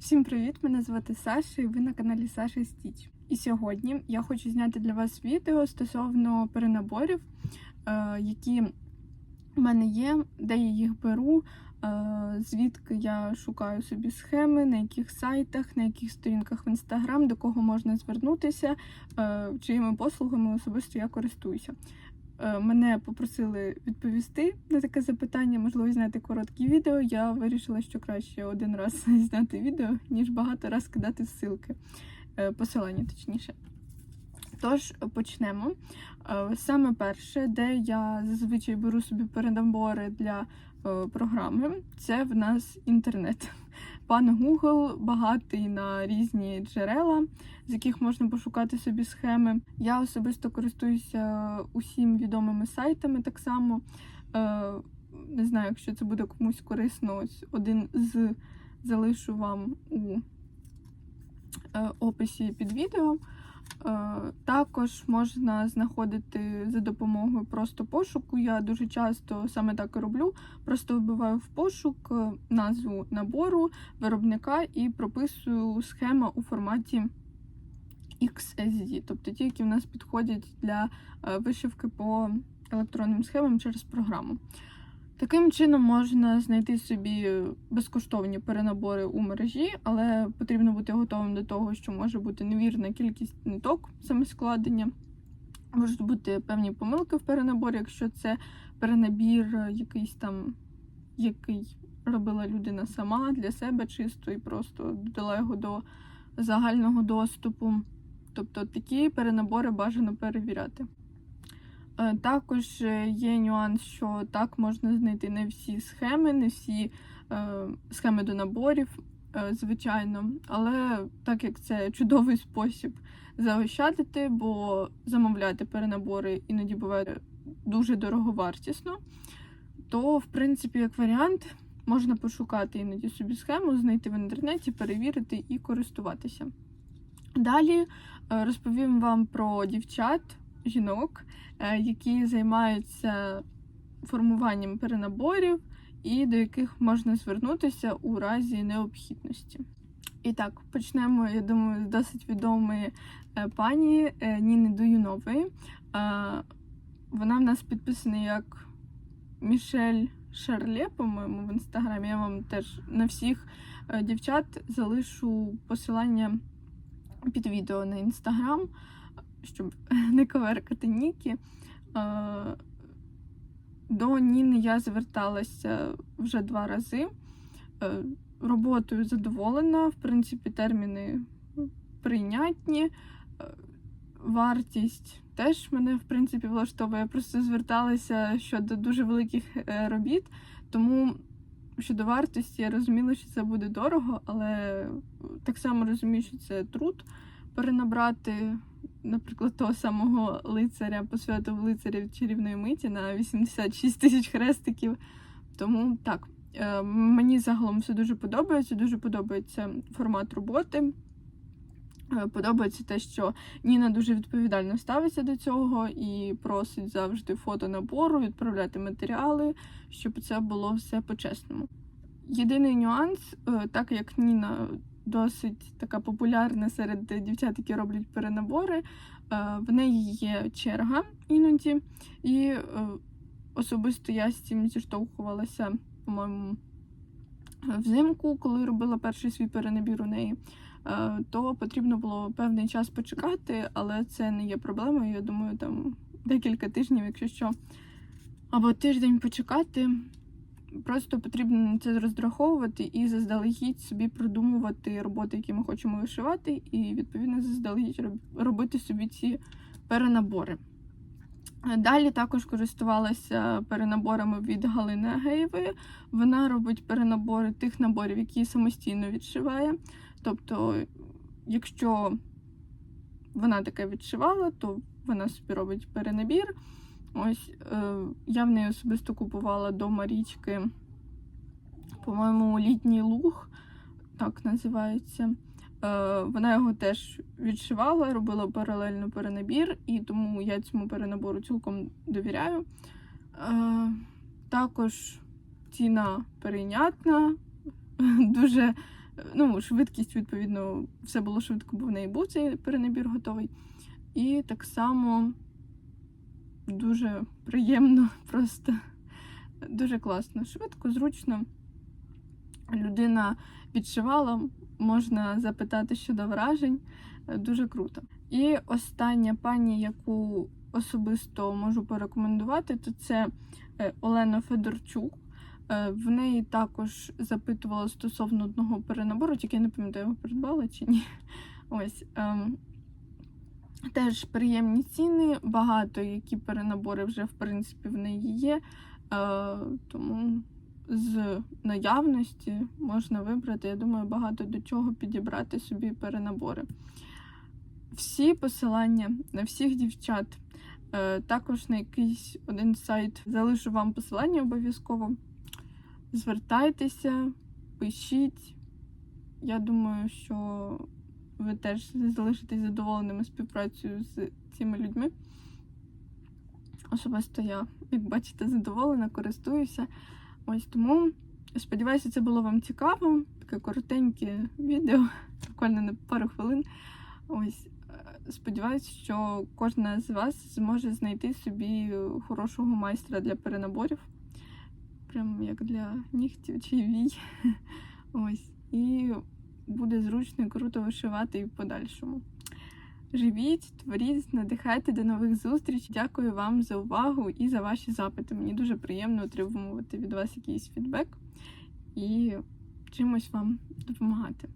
Всім привіт! Мене звати Саша і ви на каналі Саша Стіч. І сьогодні я хочу зняти для вас відео стосовно перенаборів, е, які в мене є, де я їх беру, е, звідки я шукаю собі схеми, на яких сайтах, на яких сторінках в інстаграм, до кого можна звернутися, е, чиїми послугами особисто я користуюся. Е, Мене попросили відповісти на таке запитання, можливо, зняти короткі відео. Я вирішила, що краще один раз зняти відео, ніж багато раз кидати ссылки, Е, посилання точніше. Тож почнемо. Е, Саме перше, де я зазвичай беру собі перенабори для програми, це в нас інтернет. Пан Google багатий на різні джерела, з яких можна пошукати собі схеми. Я особисто користуюся усім відомими сайтами так само. Е, Не знаю, якщо це буде комусь корисно, ось один з залишу вам у е, описі під відео. Е, Також можна знаходити за допомогою просто пошуку. Я дуже часто саме так і роблю. Просто вбиваю в пошук е, назву набору виробника і прописую схема у форматі XSD, тобто ті, які в нас підходять для е, вишивки по електронним схемам через програму. Таким чином можна знайти собі безкоштовні перенабори у мережі, але потрібно бути готовим до того, що може бути невірна кількість ниток саме складення. Можуть бути певні помилки в перенаборі, якщо це перенабір якийсь там, який робила людина сама для себе чисто і просто додала його до загального доступу. Тобто такі перенабори бажано перевіряти. Е, Також е, є нюанс, що так можна знайти не всі схеми, не всі е, схеми до наборів, звичайно. Але так як це чудовий спосіб заощадити, бо замовляти перенабори іноді буває дуже дороговартісно, то, в принципі, як варіант, можна пошукати іноді собі схему, знайти в інтернеті, перевірити і користуватися. Далі розповім вам про дівчат, жінок, е, які займаються формуванням перенаборів і до яких можна звернутися у разі необхідності. І так, почнемо, я думаю, з досить відомої е, пані е, Ніни Дуюнової. Вона в нас підписана як Мішель Шарле, по-моєму, в інстаграмі. Я вам теж на всіх дівчат залишу посилання під відео на інстаграм, щоб не коверкати ніки. Е, До Ніни я зверталася вже два рази. Е, Роботою задоволена, в принципі, терміни прийнятні. Е, Вартість теж мене, в принципі, влаштовує. Я просто зверталася щодо дуже великих робіт, тому щодо вартості я розуміла, що це буде дорого, але так само розумію, що це труд перенабрати, наприклад, того самого лицаря по святу лицарів чарівної миті на 86 тисяч хрестиків. Тому так, е, мені загалом все дуже подобається, дуже подобається формат роботи. Е, Подобається те, що Ніна дуже відповідально ставиться до цього і просить завжди фото набору, відправляти матеріали, щоб це було все по-чесному. Єдиний нюанс, е, так як Ніна досить така популярна серед дівчат, які роблять перенабори, е, в неї є черга іноді, і е, особисто я з цим зіштовхувалася, по-моєму, взимку, коли робила перший свій перенабір у неї. Е, то потрібно було певний час почекати, але це не є проблемою. Я думаю, там декілька тижнів, якщо що, або тиждень почекати. Просто потрібно на це розраховувати і заздалегідь собі продумувати роботи, які ми хочемо вишивати, і відповідно заздалегідь робити собі ці перенабори. Далі також користувалася перенаборами від Галини Агеєвої. Вона робить перенабори тих наборів, які самостійно відшиває. Тобто, якщо вона таке відшивала, то вона собі робить перенабір. Ось е, я в неї особисто купувала до Марічки, по-моєму, літній луг, так називається. Е, вона його теж відшивала, робила паралельно перенабір, і тому я цьому перенабору цілком довіряю. Е, також ціна перейнятна, дуже Ну, швидкість, відповідно, все було швидко, бо в неї був цей перенабір готовий. І так само дуже приємно, просто дуже класно, швидко, зручно. Людина відшивала, можна запитати щодо вражень. Е, Дуже круто. І остання пані, яку особисто можу порекомендувати, то це е, Олена Федорчук. Е, В неї також запитувала стосовно одного перенабору, тільки я не пам'ятаю, його придбала чи ні. Ось. Теж приємні ціни, багато які перенабори вже в принципі в неї є. Е, Тому з наявності можна вибрати, я думаю, багато до чого підібрати собі перенабори. Всі посилання на всіх дівчат, е, також на якийсь один сайт залишу вам посилання обов'язково. Звертайтеся, пишіть. Я думаю, що ви теж залишитесь задоволеними співпрацею з цими людьми. Особисто я, як бачите, задоволена, користуюся. Ось тому сподіваюся, це було вам цікаво. Таке коротеньке відео, буквально на пару хвилин. Ось е, сподіваюся, що кожна з вас зможе знайти собі хорошого майстра для перенаборів. Прям як для нігтів чи вій. Ось. І буде зручно і круто вишивати і в подальшому. Живіть, творіть, надихайте до нових зустрічей. Дякую вам за увагу і за ваші запити. Мені дуже приємно отримувати від вас якийсь фідбек і чимось вам допомагати.